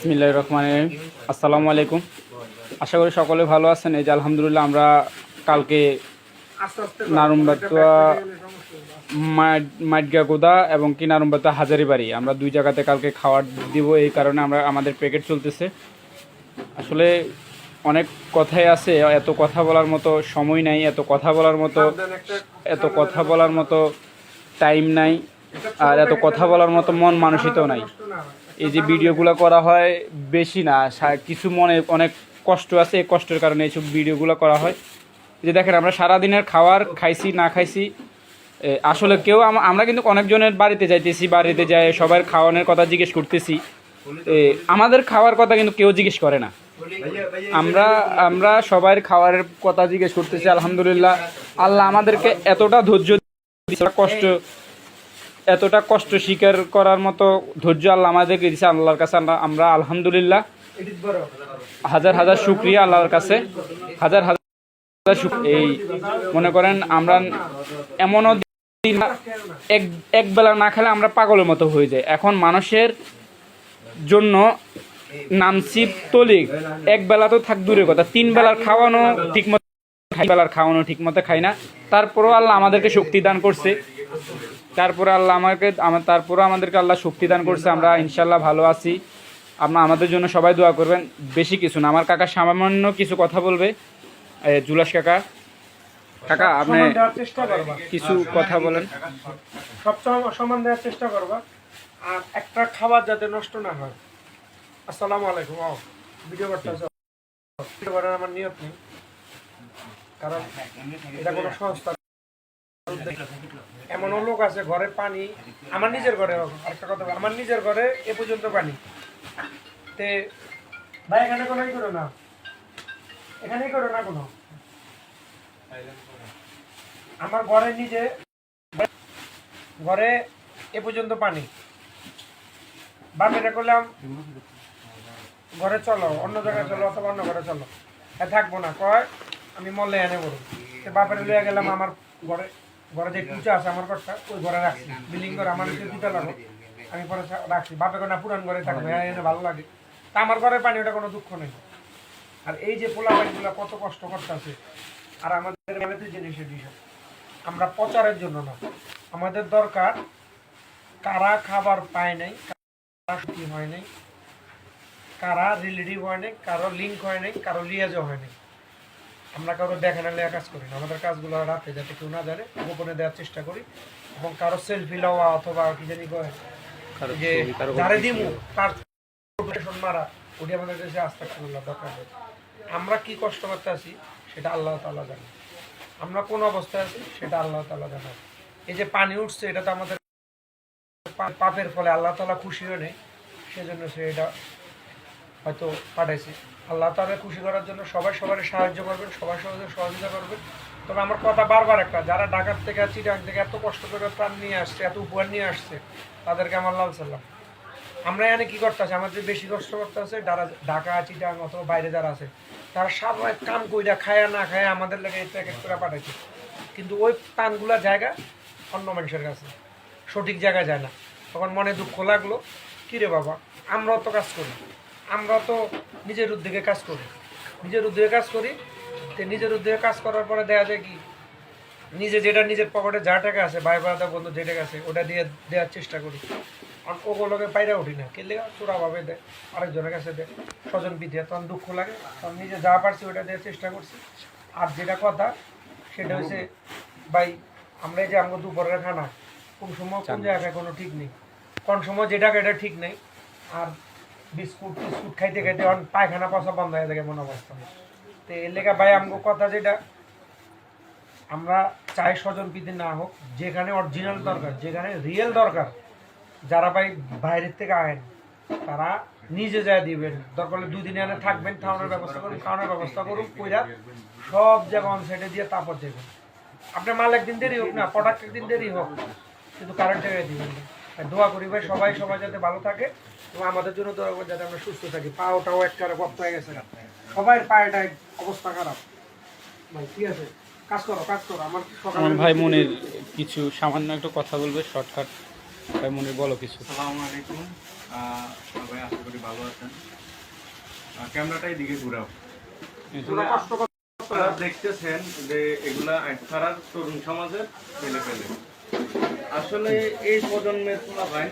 বিসমিল্লাহ রহমান আসসালামু আলাইকুম। আশা করি সকলে ভালো আছেন। এই যে আলহামদুলিল্লাহ আমরা কালকে নারুম্বাতুয়া মাইটগা গোদা এবং কি নারুম্বাতুয়া হাজারিবাড়ি আমরা দুই জায়গাতে কালকে খাবার দিব, এই কারণে আমরা আমাদের প্যাকেট চলতেছে। আসলে অনেক কথাই আছে, এত কথা বলার মতো সময় নাই, এত কথা বলার মতো এত কথা বলার মতো টাইম নাই, আর এত কথা বলার মতো মন মানসিকতাও নাই। এই যে ভিডিওগুলো করা হয় বেশি না কিছু মনে, অনেক কষ্ট আছে, এই কষ্টের কারণে এইসব ভিডিওগুলো করা হয়। যে দেখেন, আমরা সারাদিনের খাওয়ার খাইছি, না খাইছি আসলে কেউ আমরা কিন্তু অনেকজনের বাড়িতে যাইতেছি, বাড়িতে যাই সবার খাওয়ানোর কথা জিজ্ঞেস করতেছি। আমাদের খাওয়ার কথা কিন্তু কেউ জিজ্ঞেস করে না। আমরা আমরা সবার খাওয়ারের কথা জিজ্ঞেস করতেছি, আলহামদুলিল্লাহ। আল্লাহ আমাদেরকে এতটা ধৈর্য কষ্ট এতটা কষ্ট স্বীকার করার মতো ধৈর্য আল্লাহ আমাদেরকে দিয়েছে আল্লাহর কাছে। আমরা আলহামদুলিল্লাহ হাজার হাজার শুক্রিয়া আল্লাহর কাছে। হাজার হাজার এই, মনে করেন আমরা এমনও এক এক বেলা না খেলে আমরা পাগলের মতো হয়ে যাই। এখন মানুষের জন্য নামছি তলিক এক বেলা তো থাক দূরের কথা। তিন বেলার খাওয়ানো ঠিক মতো বেলার খাওয়ানো ঠিক মতো খাই না। তারপরেও আল্লাহ আমাদেরকে শক্তি দান করছে। তারপরে আল্লাহ আমাকে আমার তারপরে আমাদেরকে আল্লাহ শক্তি দান করছে আমরা ইনশাল্লাহ ভালো আছি। আপনার আমাদের জন্য সবাই দোয়া করবেন বেশি কিছু না। আমার কাকা সামান্য কিছু কথা বলবে। জুলাস কাকা। কাকা আপনি চেষ্টা করবা। কিছু কথা বলেন। সবসময় সমান দেওয়ার চেষ্টা করবা। আর একটা খাবার যাতে নষ্ট না হয়। আসসালামু আলাইকুম। ভিডিও ভিডিও করার আমার নিয়ত নেই। কারণ এটা কোনো সংস্থা এমনও লোক আছে, ঘরে পানি, আমার নিজের ঘরে একটা কথা আমার নিজের ঘরে এ পর্যন্ত পানি। তে, ভাই, এখানে কোনো ই করো না। এখানেই করো না কোনো। আমার ঘরে নিজে, ঘরে এ পর্যন্ত পানি। বাপ এটা করলাম ঘরে চলো, অন্য জায়গায় চলো অথবা অন্য ঘরে চলো। হ্যাঁ থাকব না, কয়, আমি মল্লে এনে বলব সে বাপের লিয়ে গেলাম আমার ঘরে। ঘরে যে কুচা আছে আমার ঘরটা, ওই ঘরে রাখছি। বিল্ডিং আমার আমি পরে রাখছি। না, পুরান ঘরে থাকবে ভালো লাগে। তা আমার পানি, ওটা কোনো দুঃখ নেই। আর এই যে পোলা পানিগুলো কত কষ্ট করতে আছে আর আমাদের মেলাতে জিনিসের বিষয়, আমরা প্রচারের জন্য না। আমাদের দরকার কারা খাবার পায় নাই, কারা হয় নাই, কারা রিলেটিভ হয় নাই, কারও লিঙ্ক হয় নাই, কারও লিয়াজও হয় নাই। আমরা কারও দেখা না কাজ করি না। আমাদের কাজগুলো রাতে যাতে কেউ না জানে গোপনে দেওয়ার চেষ্টা করি এবং কারও সেলফি লওয়া অথবা কি জানি কয় যে যারে দিমু তার মারা ওটি আমাদের কাছে আস্থা করলাম দরকার আমরা কি কষ্ট করতে আছি সেটা আল্লাহ তাআলা জানে। আমরা কোন অবস্থায় আছি সেটা আল্লাহ তাআলা জানে। এই যে পানি উঠছে এটা তো আমাদের পাপের ফলে আল্লাহ তাআলা খুশি হয়ে নেই সেজন্য সে এটা হয়তো পাঠাইছে। আল্লাহ তাআলা খুশি করার জন্য সবাই সবার সাহায্য করবেন সবাই সবাই সহযোগিতা করবেন। তবে আমার কথা বারবার একটা, যারা ঢাকার থেকে চিটাং থেকে এত কষ্ট করে প্রাণ নিয়ে আসছে, এত উপহার নিয়ে আসছে, তাদেরকে আমার লাল সাল্লাম আমরা এখানে কী করতে আছি আমাদের বেশি কষ্ট করতে আছে যারা ঢাকা, চিটাং অথবা বাইরে যারা আছে, তারা সবাই কাম কইরা খায়া না খায়া আমাদের লেগে এই প্যাকেট করে পাঠাইছে। কিন্তু ওই টানগুলা জায়গা অন্য মানুষের কাছে। সঠিক জায়গায় যায় না। তখন মনে দুঃখ লাগল কি রে বাবা, আমরাও তো কাজ করি। আমরা তো নিজের উদ্যোগে কাজ করি। নিজের উদ্যোগে কাজ করি তো নিজের উদ্যোগে কাজ করার পরে দেখা যায় কি নিজে যেটা নিজের পকেটে যা টাকা আছে ভাই বাদা বন্ধু যে টাকা আছে ওটা দিয়ে দেওয়ার চেষ্টা করি। আর ওগুলোকে পাইরা উঠি না। কে লেগে চোরা দেয় আরেকজনের কাছে দেয় স্বজন বিদ্যা তখন দুঃখ লাগে। তখন নিজে যা পারছি ওটা দেওয়ার চেষ্টা করছি। আর যেটা কথা সেটা হচ্ছে ভাই আমরা যে আমাকে দুপুরের খানা কোন সময় কোন জায়গায় কোনো ঠিক নেই। কোন সময় যেটা এটা ঠিক নেই আর বিস্কুট টিস্কুট খাইতে খাইতে এখন পায়খানা পচা বন্ধ হয়ে থাকে মনে অবস্থা। তো এর লেগে ভাই আমাকে কথা যেটা, আমরা চাই স্বজন প্রীতি না হোক, যেখানে অরিজিনাল দরকার, যেখানে রিয়েল দরকার, যারা ভাই বাইরের থেকে আয়েন, তারা নিজে যায় দিবেন। দরকার হলে দুই দিন এনে থাকবেন, খাওয়ানোর ব্যবস্থা করুন, খাওয়ানোর ব্যবস্থা করুন, কইরা সব জায়গা অন সাইডে দিয়ে তারপর দেবেন আপনার মাল একদিন দেরি হোক না প্রোডাক্ট একদিন দেরি হোক, কিন্তু কারেন্ট জায়গায় দিবেন। দোয়া করি ভাই সবাই সবাই যাতে ভালো থাকে। এবং আমাদের জন্য দোয়া করবেন যাতে আমরা সুস্থ থাকি। পাওটাও একটা গপ্ত হয়ে গেছে সবাই পায়েটা এক অবস্থা খারাপ। ভাই ঠিক আছে? কাজ করো কাজ করো। আমার আমার ভাই মনির কিছু সামান্য একটু কথা বলবে শর্টকাট। ভাই মনির বলো কিছু। আসসালামু আলাইকুম। আহ, সবাই আশা করি ভালো আছেন। আহ, ক্যামেরাটা এদিকে ঘুরাও। কষ্ট আপনারা দেখতেছেন যে এগুলা আটফাড়ার তরুণ সমাজের ফেলে ফেলে আসলে এই প্রজন্মের পোলা ভাই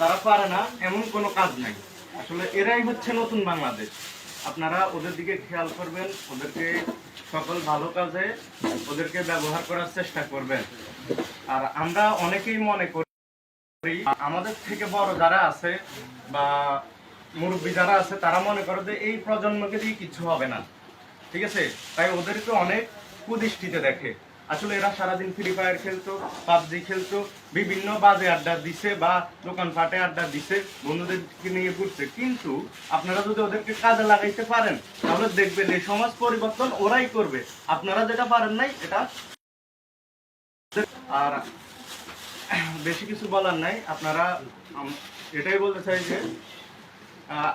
তারা পারে না, এমন কোনো কাজ নাই। আসলে এরাই হচ্ছে নতুন বাংলাদেশ। আপনারা ওদের দিকে খেয়াল করবেন, ওদেরকে সকল ভালো কাজে ওদেরকে ব্যবহার করার চেষ্টা করবেন। আর আমরা অনেকেই মনে করি, আমাদের থেকে বড় যারা আছে বা মুরব্বী যারা আছে, তারা মনে করে যে এই প্রজন্মকে দিয়ে কিছু হবে না। ঠিক আছে? তাই ওদেরকে অনেক কুদৃষ্টিতে দেখে। আসলে এরা সারাদিন ফ্রি ফায়ার খেলতো, পাবজি খেলতো, বিভিন্ন বাজে আড্ডা দিছে বা দোকানপাটে আড্ডা দিছে, বন্ধুদেরকে নিয়ে ঘুরছে। কিন্তু আপনারা যদি ওদেরকে কাজে লাগাইতে পারেন, তাহলে দেখবেন এই সমাজ পরিবর্তন ওরাই করবে। আপনারা যেটা পারেন নাই, এটা আর বেশি কিছু বলার নাই। আপনারা এটাই বলতে চাই যে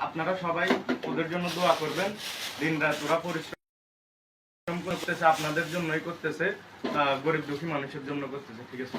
আপনারা সবাই ওদের জন্য দোয়া করবেন। দিন রাত ওরা পরিশ্রম করতেছে আপনাদের জন্যই করতেছে গরিব দুঃখী মানুষের জন্য করতেছে ঠিক আছে?